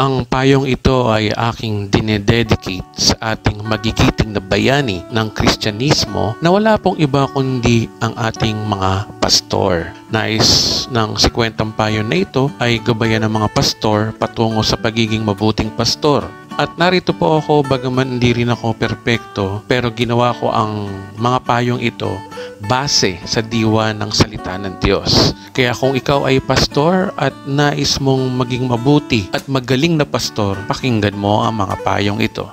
Ang payong ito ay aking dinededicate sa ating magigiting na bayani ng Kristyanismo na wala pong iba kundi ang ating mga pastor. Nais ng sikwentang payo na ito ay gabayan ng mga pastor patungo sa pagiging mabuting pastor. At narito po ako bagaman hindi rin ako perpekto pero ginawa ko ang mga payong ito base sa diwa ng salita ng Diyos. Kaya kung ikaw ay pastor at nais mong maging mabuti at magaling na pastor, pakinggan mo ang mga payong ito.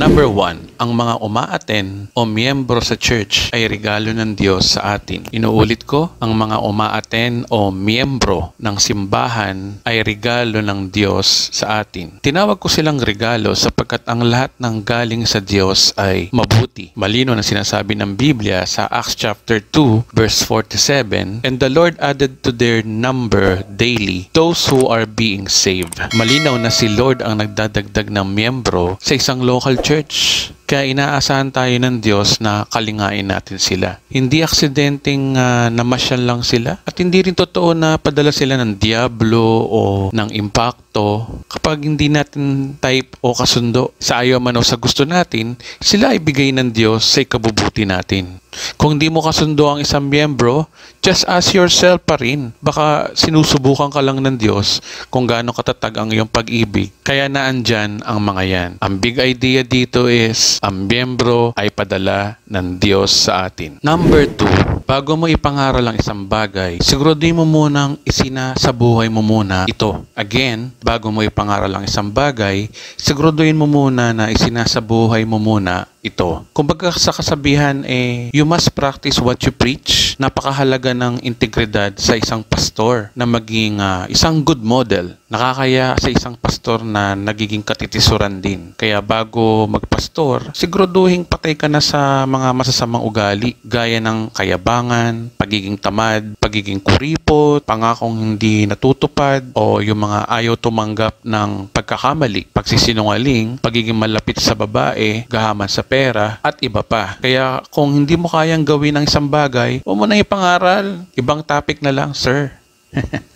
Number one, ang mga umaaten o miyembro sa church ay regalo ng Diyos sa atin. Inuulit ko, ang mga umaaten o miyembro ng simbahan ay regalo ng Diyos sa atin. Tinawag ko silang regalo sapagkat ang lahat ng galing sa Diyos ay mabuti. Malino na sinasabi ng Biblia sa Acts chapter 2 verse 47, And the Lord added to their number daily those who are being saved. Malinaw na si Lord ang nagdadagdag ng miyembro sa isang local church. Kaya inaasahan tayo ng Diyos na kalingain natin sila. Hindi aksidenteng uh, namasyal lang sila at hindi rin totoo na padala sila ng diablo o ng impacto. Kapag hindi natin type o kasundo sa ayaw man o sa gusto natin, sila ay bigay ng Diyos sa ikabubuti natin. Kung di mo kasundo ang isang miyembro, just ask yourself pa rin. Baka sinusubukan ka lang ng Diyos kung gaano katatag ang iyong pag-ibig. Kaya naandyan ang mga yan. Ang big idea dito is, ang miyembro ay padala ng Diyos sa atin. Number two, bago mo ipangaral ang isang bagay, siguraduhin mo munang isina sa buhay mo muna ito. Again, bago mo ipangaral ang isang bagay, siguraduhin mo muna na isina sa buhay mo muna ito. Kumbaga sa kasabihan eh, you must practice what you preach. Napakahalaga ng integridad sa isang pastor na maging uh, isang good model. Nakakaya sa isang pastor na nagiging katitisuran din. Kaya bago magpastor, siguraduhin patay ka na sa mga masasamang ugali gaya ng kayabangan, pagiging tamad, pagiging kuripot, pangakong hindi natutupad o yung mga ayaw tumanggap ng pagkakamali, pagsisinungaling, pagiging malapit sa babae, gahaman sa pera at iba pa. Kaya kung hindi mo kayang gawin ang isang bagay, huwag mo na ipangaral. Ibang topic na lang, sir.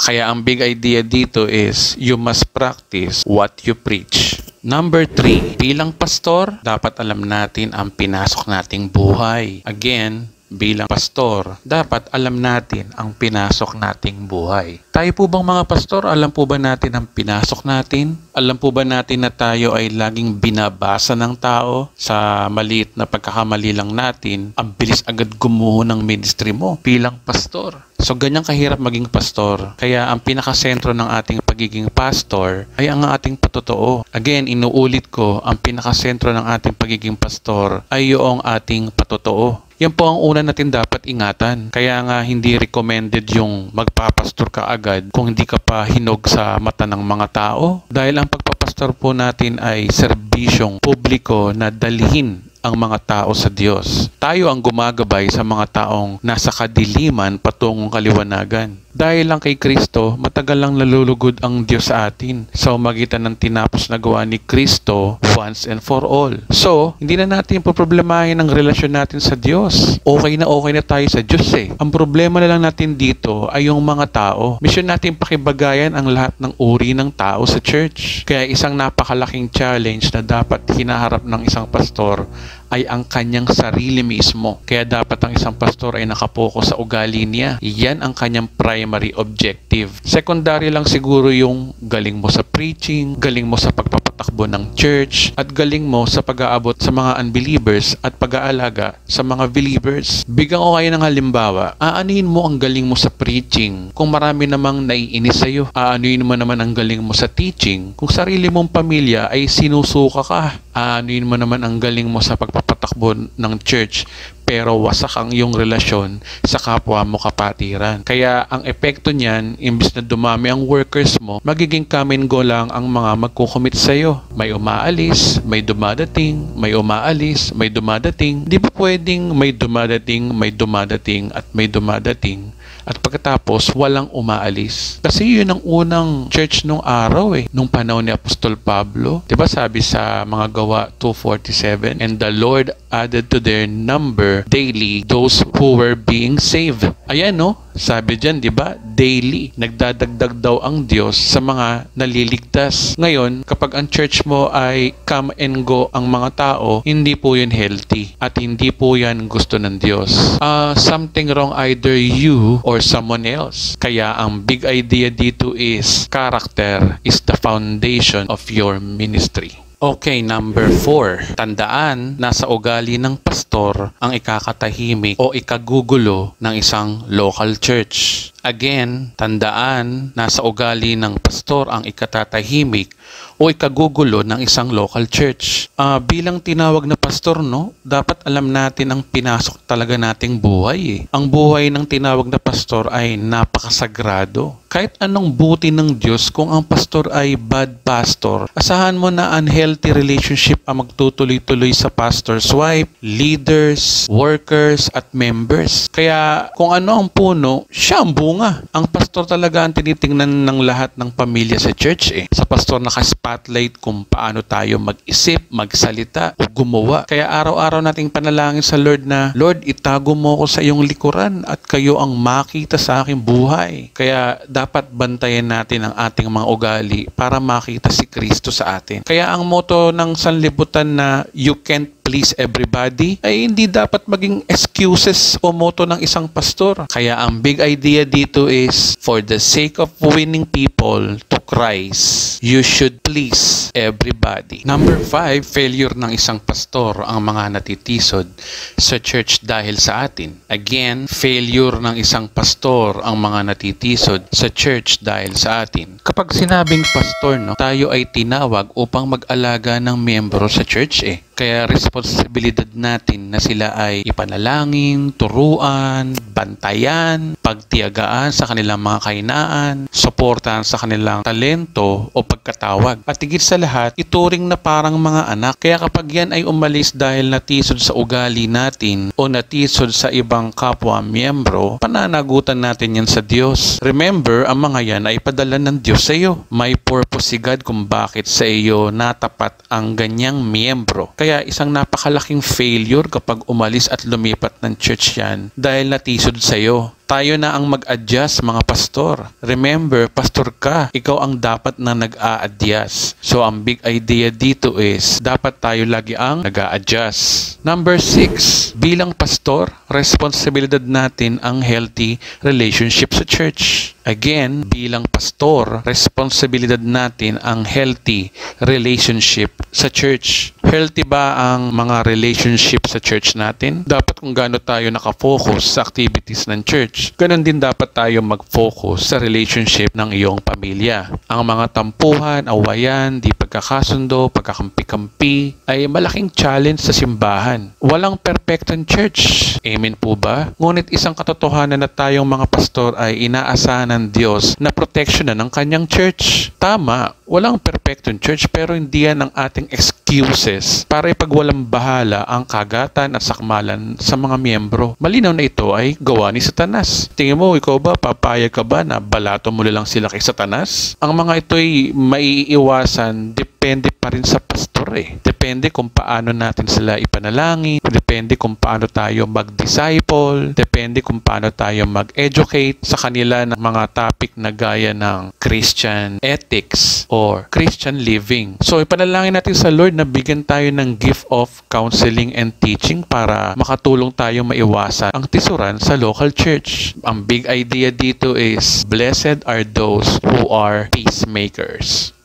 Kaya ang big idea dito is you must practice what you preach. Number three, bilang pastor, dapat alam natin ang pinasok nating buhay. Again, bilang pastor, dapat alam natin ang pinasok nating buhay. Tayo po bang mga pastor, alam po ba natin ang pinasok natin? Alam po ba natin na tayo ay laging binabasa ng tao sa maliit na pagkakamali lang natin, ang bilis agad gumuho ng ministry mo bilang pastor? So ganyan kahirap maging pastor. Kaya ang pinakasentro ng ating pagiging pastor ay ang ating patotoo. Again, inuulit ko, ang pinakasentro ng ating pagiging pastor ay yung ating patotoo. Yan po ang una natin dapat ingatan. Kaya nga hindi recommended yung magpapastor ka agad kung hindi ka pa hinog sa mata ng mga tao. Dahil ang pagpapastor po natin ay serbisyong publiko na dalhin ang mga tao sa Diyos. Tayo ang gumagabay sa mga taong nasa kadiliman patungong kaliwanagan. Dahil lang kay Kristo, matagal lang nalulugod ang Diyos sa atin sa umagitan ng tinapos na gawa ni Kristo once and for all. So, hindi na natin poproblemahin ang relasyon natin sa Diyos. Okay na okay na tayo sa Diyos eh. Ang problema na lang natin dito ay yung mga tao. Mission natin pakibagayan ang lahat ng uri ng tao sa church. Kaya isang napakalaking challenge na dapat hinaharap ng isang pastor ay ang kanyang sarili mismo. Kaya dapat ang isang pastor ay nakapokus sa ugali niya. Yan ang kanyang primary objective. Secondary lang siguro yung galing mo sa preaching, galing mo sa pagpapatakbo ng church, at galing mo sa pag-aabot sa mga unbelievers at pag-aalaga sa mga believers. Bigyan ko kayo ng halimbawa, aanuhin mo ang galing mo sa preaching kung marami namang naiinis sa'yo. Aanuhin mo naman ang galing mo sa teaching kung sarili mong pamilya ay sinusuka ka. Aanuhin mo naman ang galing mo sa pagpapatakbo ng church pero wasak ang iyong relasyon sa kapwa mo kapatiran. Kaya ang epekto niyan, imbis na dumami ang workers mo, magiging come go lang ang mga magkukumit sa iyo. May umaalis, may dumadating, may umaalis, may dumadating. Di ba pwedeng may dumadating, may dumadating at may dumadating? At pagkatapos, walang umaalis. Kasi yun ang unang church nung araw eh. Nung panahon ni Apostol Pablo. Ba sabi sa mga gawa 2.47, And the Lord added to their number daily those who were being saved. Ayan no, sabi dyan, di ba? Daily. Nagdadagdag daw ang Diyos sa mga naliligtas. Ngayon, kapag ang church mo ay come and go ang mga tao, hindi po yun healthy. At hindi po yan gusto ng Diyos. Uh, something wrong either you or someone else. Kaya ang big idea dito is character is the foundation of your ministry. Okay, number four. Tandaan na sa ugali ng pastor ang ikakatahimik o ikagugulo ng isang local church. Again, tandaan na sa ugali ng pastor ang ikatatahimik o ikagugulo ng isang local church. Uh, bilang tinawag na pastor, no, dapat alam natin ang pinasok talaga nating buhay. Eh. Ang buhay ng tinawag na pastor ay napakasagrado. Kahit anong buti ng Diyos, kung ang pastor ay bad pastor, asahan mo na unhealthy relationship ang magtutuloy-tuloy sa pastor's wife, leaders, workers, at members. Kaya kung ano ang puno, siya ang bunga. Ang pastor talaga ang tinitingnan ng lahat ng pamilya sa church eh. Sa pastor naka-spotlight kung paano tayo mag-isip, magsalita, o gumawa. Kaya araw-araw nating panalangin sa Lord na, Lord, itago mo ko sa iyong likuran at kayo ang makita sa aking buhay. Kaya dapat bantayan natin ang ating mga ugali para makita si Kristo sa atin. Kaya ang moto ng sanlibutan na you can't please everybody ay hindi dapat maging excuses o moto ng isang pastor. Kaya ang big idea dito is for the sake of winning people to Christ, you should please everybody. Number five, failure ng isang pastor ang mga natitisod sa church dahil sa atin. Again, failure ng isang pastor ang mga natitisod sa church dahil sa atin. Kapag sinabing pastor, no, tayo ay tinawag upang mag-alaga ng miyembro sa church eh. Kaya responsibilidad natin na sila ay ipanalangin, turuan, bantayan, pagtiyagaan sa kanilang mga kainaan, suportahan sa kanilang talento o pagkatawag. At higit sa lahat, ituring na parang mga anak. Kaya kapag yan ay umalis dahil natisod sa ugali natin o natisod sa ibang kapwa miyembro, pananagutan natin yan sa Diyos. Remember, ang mga yan ay padala ng Diyos sa iyo. May purpose si God kung bakit sa iyo natapat ang ganyang miyembro. Kaya kaya isang napakalaking failure kapag umalis at lumipat ng church yan dahil natisod sa'yo. Tayo na ang mag-adjust mga pastor. Remember, pastor ka. Ikaw ang dapat na nag-a-adjust. So ang big idea dito is dapat tayo lagi ang nag-a-adjust. Number six, bilang pastor, responsibilidad natin ang healthy relationship sa church. Again, bilang pastor, responsibilidad natin ang healthy relationship sa church. Healthy ba ang mga relationship sa church natin? Dapat kung gaano tayo nakafocus sa activities ng church ganun din dapat tayo mag-focus sa relationship ng iyong pamilya. Ang mga tampuhan, awayan, di pagkakasundo, pagkakampi-kampi ay malaking challenge sa simbahan. Walang perfectong church. Amen po ba? Ngunit isang katotohanan na tayong mga pastor ay inaasahan ng Diyos na protection na ng kanyang church. Tama, walang perfectong church pero hindi yan ang ating excuses para ipagwalang bahala ang kagatan at sakmalan sa mga miyembro. Malinaw na ito ay gawa ni Satanas. Tingin mo, ikaw ba, papayag ka ba na balato mo lang sila kay Satanas? Ang mga ito'y maiiwasan depende pa rin sa pastor eh. Depende kung paano natin sila ipanalangin, depende kung paano tayo mag-disciple, depende kung paano tayo mag-educate sa kanila ng mga topic na gaya ng Christian ethics or Christian living. So ipanalangin natin sa Lord na bigyan tayo ng gift of counseling and teaching para makatulong tayo maiwasan ang tisuran sa local church. Ang big idea dito is blessed are those who are peacemakers.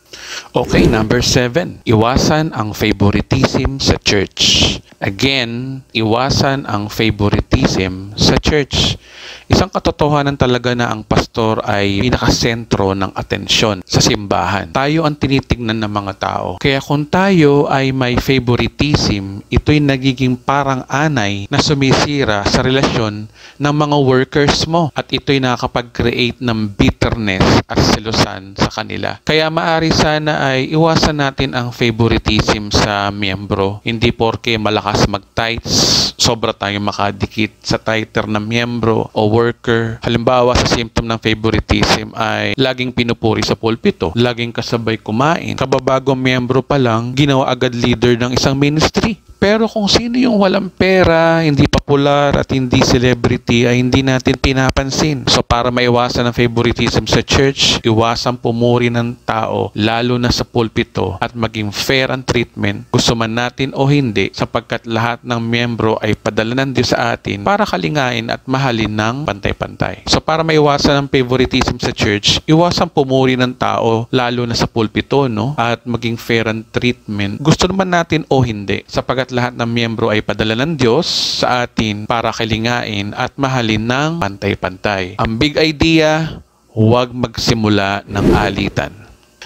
Okay, number seven. Iwasan ang favoritism sa church. Again, iwasan ang favoritism sa church. Isang katotohanan talaga na ang pastor ay pinakasentro ng atensyon sa simbahan. Tayo ang tinitingnan ng mga tao. Kaya kung tayo ay may favoritism, ito'y nagiging parang anay na sumisira sa relasyon ng mga workers mo at ito'y nakakapag-create ng bitterness at selusan sa kanila. Kaya maari sana ay iwasan natin ang favoritism sa miyembro. Hindi porke malakas mag-tights, sobra tayong makadikit sa tighter na miyembro o worker. Halimbawa sa symptom ng favoritism ay laging pinupuri sa pulpito, laging kasabay kumain. Kababagong miyembro pa lang, ginawa agad leader ng isang ministry. Pero kung sino yung walang pera, hindi popular at hindi celebrity ay hindi natin pinapansin. So para maiwasan ang favoritism sa church, iwasan pumuri ng tao lalo na sa pulpito at maging fair ang treatment gusto man natin o hindi sapagkat lahat ng miyembro ay padala ng Diyos sa atin para kalingain at mahalin ng pantay-pantay. So para maiwasan ang favoritism sa church, iwasan pumuri ng tao lalo na sa pulpito no at maging fair ang treatment. Gusto naman natin o hindi sapagkat lahat ng miyembro ay padala ng Diyos sa atin para kalingain at mahalin ng pantay-pantay. Ang big idea, huwag magsimula ng alitan.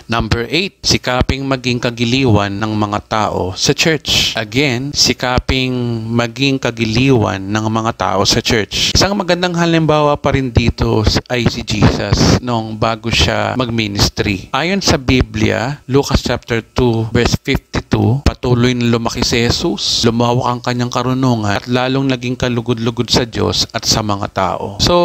Number 8, sikaping maging kagiliwan ng mga tao sa church. Again, sikaping maging kagiliwan ng mga tao sa church. Isang magandang halimbawa pa rin dito ay si Jesus nung bago siya mag-ministry. Ayon sa Biblia, Lucas chapter 2 verse 52, patuloy na lumaki si Jesus, lumawak ang kanyang karunungan at lalong naging kalugod-lugod sa Diyos at sa mga tao. So,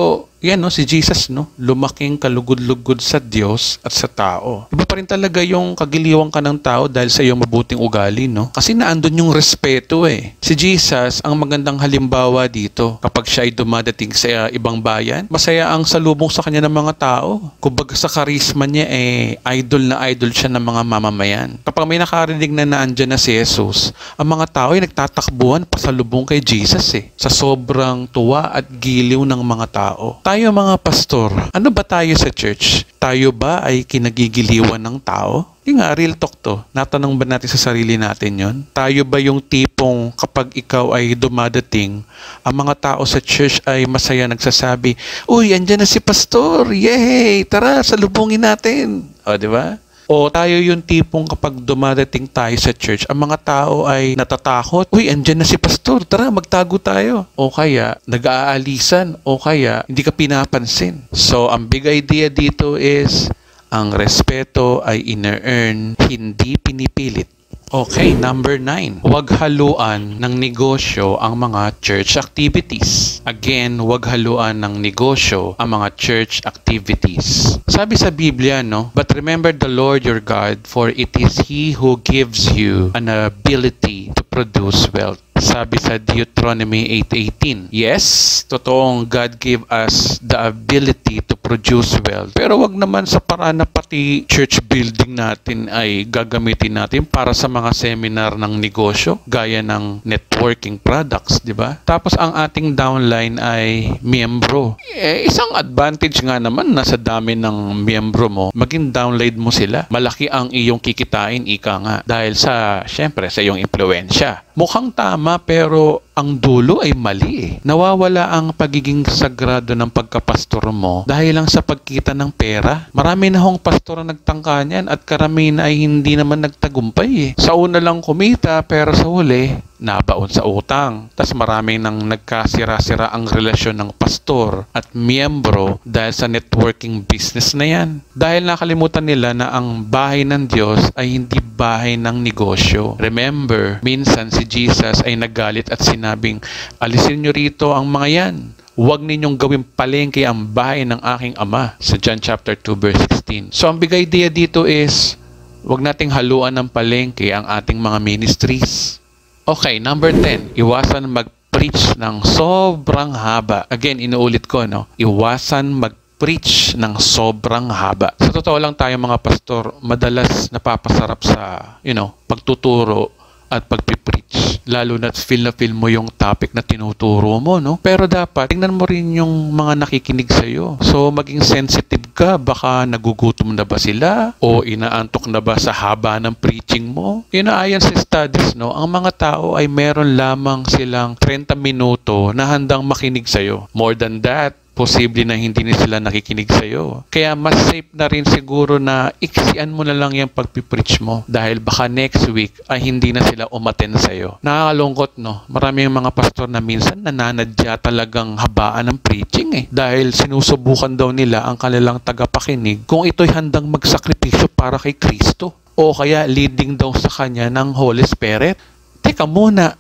yan no, si Jesus no, lumaking kalugod-lugod sa Diyos at sa tao. Iba pa rin talaga yung kagiliwang ka ng tao dahil sa iyong mabuting ugali, no? Kasi naandun yung respeto eh. Si Jesus, ang magandang halimbawa dito, kapag siya ay dumadating sa uh, ibang bayan, masaya ang salubong sa kanya ng mga tao. Kumbaga sa karisma niya eh, idol na idol siya ng mga mamamayan. Kapag may nakarinig na naandyan na si Jesus, ang mga tao ay nagtatakbuhan pasalubong kay Jesus eh. Sa sobrang tuwa at giliw ng mga tao tayo mga pastor, ano ba tayo sa church? Tayo ba ay kinagigiliwan ng tao? Yung nga, real talk to. Natanong ba natin sa sarili natin yon? Tayo ba yung tipong kapag ikaw ay dumadating, ang mga tao sa church ay masaya nagsasabi, Uy, andyan na si pastor! Yay! Tara, salubungin natin! O, di ba? O tayo yung tipong kapag dumadating tayo sa church, ang mga tao ay natatakot. Uy, andyan na si pastor, tara magtago tayo. O kaya nag-aalisan o kaya hindi ka pinapansin. So ang big idea dito is ang respeto ay ine-earn, hindi pinipilit. Okay, number 9. Huwag haluan ng negosyo ang mga church activities. Again, huwag haluan ng negosyo ang mga church activities. Sabi sa Biblia, no? But remember the Lord your God, for it is He who gives you an ability to produce wealth sabi sa Deuteronomy 8.18. Yes, totoong God gave us the ability to produce wealth. Pero wag naman sa paraan na pati church building natin ay gagamitin natin para sa mga seminar ng negosyo, gaya ng networking products, di ba? Tapos ang ating downline ay miyembro. Eh, isang advantage nga naman na sa dami ng miyembro mo, maging download mo sila. Malaki ang iyong kikitain, ika nga. Dahil sa, syempre, sa iyong impluensya. Mukhang tama pero ang dulo ay mali eh. Nawawala ang pagiging sagrado ng pagkapastor mo dahil lang sa pagkita ng pera. Marami na hong pastor ang nagtangka niyan at karamihan ay hindi naman nagtagumpay eh. Sa una lang kumita pero sa huli, nabaon sa utang. Tapos marami nang nagkasira-sira ang relasyon ng pastor at miyembro dahil sa networking business na yan. Dahil nakalimutan nila na ang bahay ng Diyos ay hindi bahay ng negosyo. Remember, minsan si Jesus ay nagalit at sin sinabing, alisin nyo rito ang mga yan. Huwag ninyong gawing palengke ang bahay ng aking ama sa John chapter 2 verse 16. So ang big idea dito is, huwag nating haluan ng palengke ang ating mga ministries. Okay, number 10, iwasan mag-preach ng sobrang haba. Again, inuulit ko, no? Iwasan mag preach ng sobrang haba. Sa totoo lang tayo mga pastor, madalas napapasarap sa, you know, pagtuturo at pagpipreach. Lalo na feel na feel mo yung topic na tinuturo mo, no? Pero dapat, tingnan mo rin yung mga nakikinig sa'yo. So, maging sensitive ka. Baka nagugutom na ba sila? O inaantok na ba sa haba ng preaching mo? Inaayon sa studies, no? Ang mga tao ay meron lamang silang 30 minuto na handang makinig sa'yo. More than that, posible na hindi na sila nakikinig sa iyo. Kaya mas safe na rin siguro na iksian mo na lang yung pagpipreach mo dahil baka next week ay hindi na sila umaten sa iyo. Nakakalungkot no, marami yung mga pastor na minsan nananadya talagang habaan ng preaching eh dahil sinusubukan daw nila ang kanilang tagapakinig kung ito'y handang magsakripisyo para kay Kristo o kaya leading daw sa kanya ng Holy Spirit. Teka muna,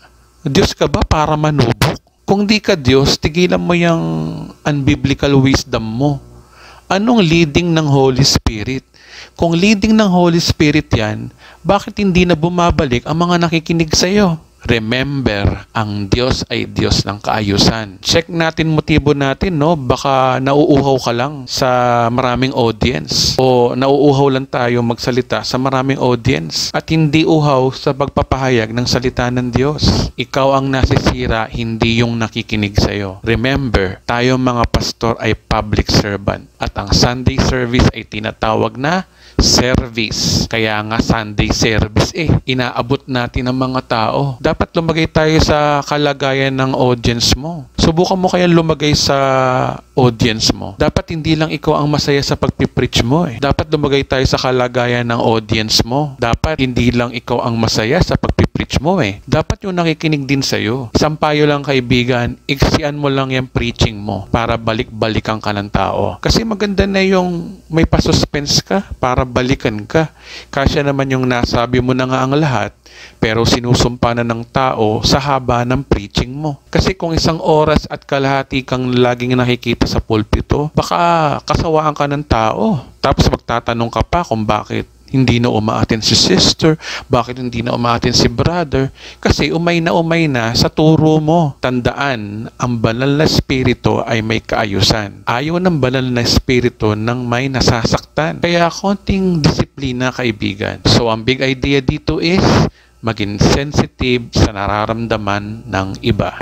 Diyos ka ba para manubok? Kung di ka Diyos, tigilan mo yung unbiblical wisdom mo. Anong leading ng Holy Spirit? Kung leading ng Holy Spirit yan, bakit hindi na bumabalik ang mga nakikinig sa iyo? Remember, ang Diyos ay Diyos ng kaayusan. Check natin motibo natin, no? Baka nauuhaw ka lang sa maraming audience o nauuhaw lang tayo magsalita sa maraming audience at hindi uhaw sa pagpapahayag ng salita ng Diyos. Ikaw ang nasisira, hindi yung nakikinig sa'yo. Remember, tayo mga pastor ay public servant at ang Sunday service ay tinatawag na service. Kaya nga Sunday service eh. Inaabot natin ang mga tao. Dapat lumagay tayo sa kalagayan ng audience mo. Subukan mo kaya lumagay sa audience mo. Dapat hindi lang ikaw ang masaya sa pagpipreach mo eh. Dapat lumagay tayo sa kalagayan ng audience mo. Dapat hindi lang ikaw ang masaya sa pagpipreach mo eh. Dapat yung nakikinig din sa'yo. Isang payo lang kaibigan, iksian mo lang yung preaching mo para balik-balikan ka ng tao. Kasi maganda na yung may pasuspense ka para balikan ka. Kasya naman yung nasabi mo na nga ang lahat, pero sinusumpa na ng tao sa haba ng preaching mo. Kasi kung isang oras at kalahati kang laging nakikita sa pulpito, baka kasawaan ka ng tao. Tapos magtatanong ka pa kung bakit hindi na umaatin si sister, bakit hindi na umaatin si brother, kasi umay na umay na sa turo mo. Tandaan, ang banal na spirito ay may kaayusan. Ayaw ng banal na spirito ng may nasasaktan. Kaya konting disiplina kaibigan. So ang big idea dito is maging sensitive sa nararamdaman ng iba.